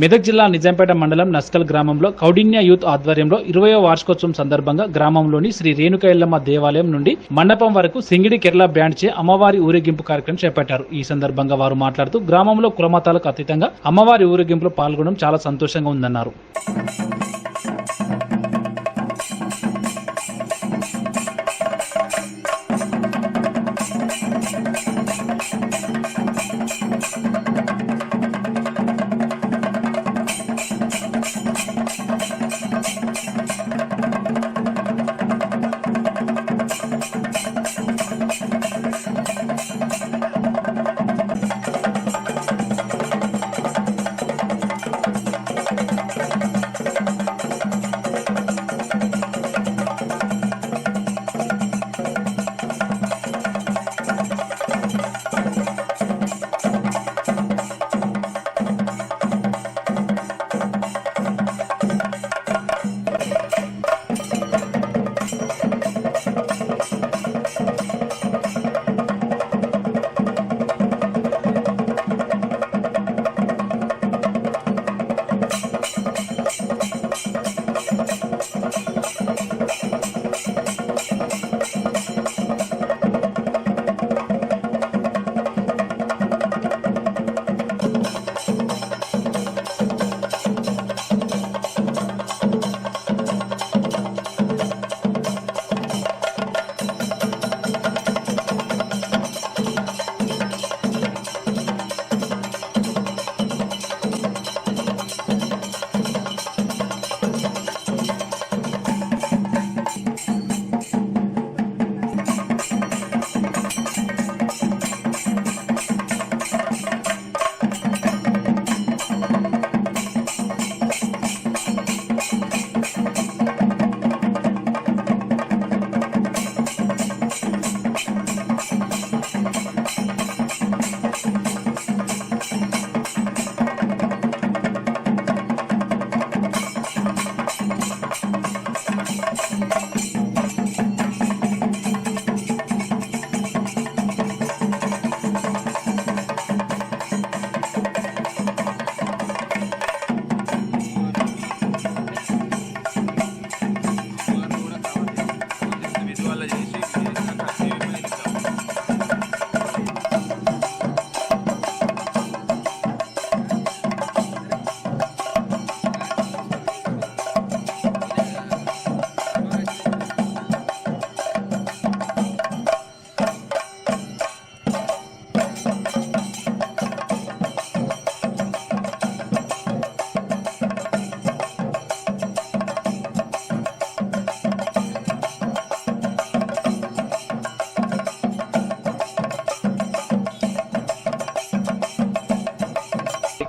మెదక్ జిల్లా నిజాంపేట మండలం నస్కల్ గ్రామంలో కౌడిన్య యూత్ ఆధ్వర్యంలో ఇరవయో వార్షికోత్సవం సందర్భంగా గ్రామంలోని శ్రీ రేణుక ఎల్లమ్మ దేవాలయం నుండి మండపం వరకు సింగిడి కేరళ బ్యాండ్ చే అమ్మవారి ఊరేగింపు కార్యక్రమం చేపట్టారు. ఈ సందర్భంగా వారు మాట్లాడుతూ గ్రామంలో కులమతాలకు అతీతంగా అమ్మవారి ఊరేగింపులో పాల్గొనడం చాలా సంతోషంగా ఉందన్నారు.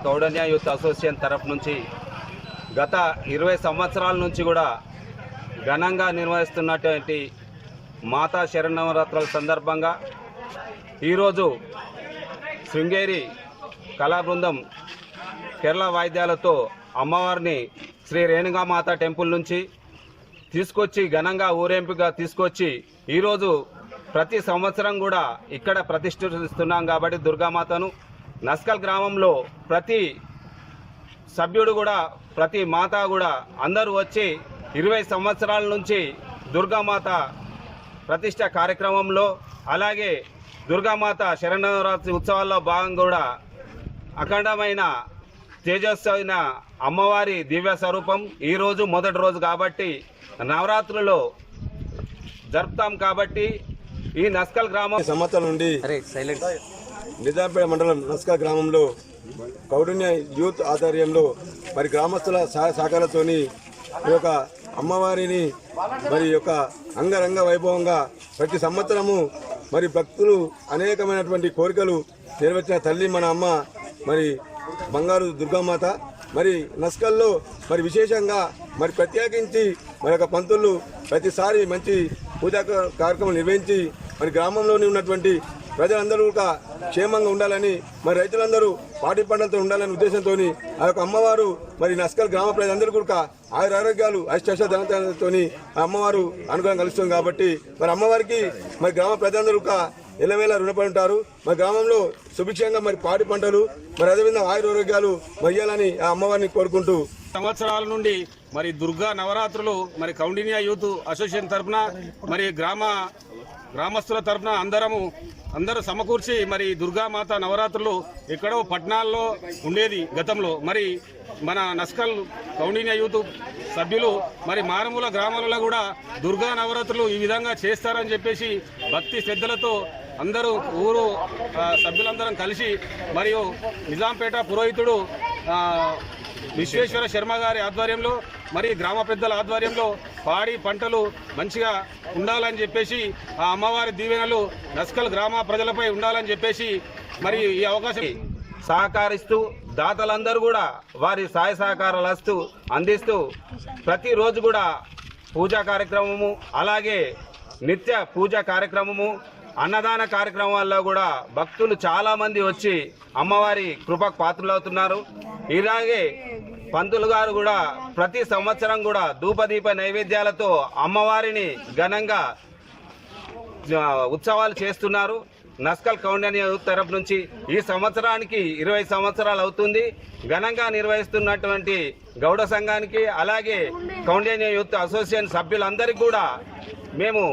ఈ కౌడన్య యూత్ అసోసియేషన్ తరఫు నుంచి గత ఇరవై సంవత్సరాల నుంచి కూడా ఘనంగా నిర్వహిస్తున్నటువంటి మాతా శరణవరాత్రుల సందర్భంగా ఈరోజు శృంగేరి కళాబృందం కేరళ వాయిద్యాలతో అమ్మవారిని శ్రీ రేణుగామాత టెంపుల్ నుంచి తీసుకొచ్చి ఘనంగా ఊరేంపుగా తీసుకొచ్చి ఈరోజు ప్రతి సంవత్సరం కూడా ఇక్కడ ప్రతిష్ఠిస్తున్నాం కాబట్టి దుర్గామాతను. నస్కల్ గ్రామంలో ప్రతి సభ్యుడు కూడా ప్రతి మాత కూడా అందరూ వచ్చి ఇరవై సంవత్సరాల నుంచి దుర్గామాత ప్రతిష్ట కార్యక్రమంలో అలాగే దుర్గామాత శరణవరాత్రి ఉత్సవాల్లో భాగంగా కూడా అఖండమైన తేజస్వైన అమ్మవారి దివ్య స్వరూపం ఈరోజు మొదటి రోజు కాబట్టి నవరాత్రులలో జరుపుతాం కాబట్టి ఈ నస్కల్ గ్రామం సంవత్సరం నుండి నిజాంపేట మండలం నస్కా గ్రామంలో కౌరుణ్య యూత్ ఆధ్వర్యంలో మరి గ్రామస్తుల సహాయ సహకారాలతోని ఈ యొక్క అమ్మవారిని మరి యొక్క అంగరంగ వైభవంగా ప్రతి సంవత్సరము మరి భక్తులు అనేకమైనటువంటి కోరికలు నెరవేర్చిన తల్లి మన అమ్మ మరి బంగారు దుర్గామాత. మరి నస్కల్లో మరి విశేషంగా మరి ప్రత్యేకించి మరి యొక్క పంతులు ప్రతిసారి మంచి పూజా కార్యక్రమం నిర్వహించి మరి గ్రామంలోని ఉన్నటువంటి ప్రజలందరూ కూడా క్షేమంగా ఉండాలని మరి రైతులందరూ పాటి పంటలతో ఉండాలనే ఉద్దేశంతో ఆ యొక్క అమ్మవారు మరి నస్కల్ గ్రామ ప్రజలందరూ కూడా ఆయుర ఆరోగ్యాలు అష్టశ ఆ అమ్మవారు అనుగ్రహం కలుస్తుంది కాబట్టి మరి అమ్మవారికి మరి గ్రామ ప్రజలందరూ కూడా ఎల్లవేళ రుణపడి ఉంటారు. మా గ్రామంలో సుభిక్షంగా మరి పాడి పంటలు మరి అదేవిధంగా ఆయురారోగ్యాలు మయ్యాలని ఆ అమ్మవారిని కోరుకుంటూ సంవత్సరాల నుండి మరి దుర్గా నవరాత్రులు మరి కౌండినియా యూత్ అసోసియేషన్ తరఫున మరి గ్రామ గ్రామస్తుల తరఫున అందరము అందరూ సమకూర్చి మరి దుర్గామాత నవరాత్రులు ఎక్కడో పట్టణాల్లో ఉండేది గతంలో. మరి మన నస్కల్ కౌండిన్య యూత్ సభ్యులు మరి మారుమూల గ్రామాలలో కూడా దుర్గా నవరాత్రులు ఈ విధంగా చేస్తారని చెప్పేసి భక్తి శ్రద్ధలతో అందరూ ఊరు సభ్యులందరం కలిసి మరియు నిజాంపేట పురోహితుడు విశ్వేశ్వర శర్మ గారి ఆధ్వర్యంలో మరి గ్రామ పెద్దల ఆధ్వర్యంలో పాడి పంటలు మంచిగా ఉండాలని చెప్పేసి ఆ అమ్మవారి దీవెనలు నస్కల్ గ్రామ ప్రజలపై ఉండాలని చెప్పేసి మరి ఈ అవకాశం సహకరిస్తూ దాతలందరూ కూడా వారి సహాయ సహకారాలు వస్తూ అందిస్తూ ప్రతిరోజు కూడా పూజా కార్యక్రమము అలాగే నిత్య పూజా కార్యక్రమము అన్నదాన కార్యక్రమాల్లో కూడా భక్తులు చాలామంది వచ్చి అమ్మవారి కృపకు పాత్రలవుతున్నారు ఇలాగే పంతులు గారు కూడా ప్రతి సంవత్సరం కూడా ధూపదీప నైవేద్యాలతో అమ్మవారిని ఘనంగా ఉత్సవాలు చేస్తున్నారు. నస్కల్ కౌండన్య యూత్ నుంచి ఈ సంవత్సరానికి ఇరవై సంవత్సరాలు అవుతుంది. ఘనంగా నిర్వహిస్తున్నటువంటి గౌడ సంఘానికి అలాగే కౌండన్య యూత్ అసోసియేషన్ సభ్యులందరికీ కూడా మేము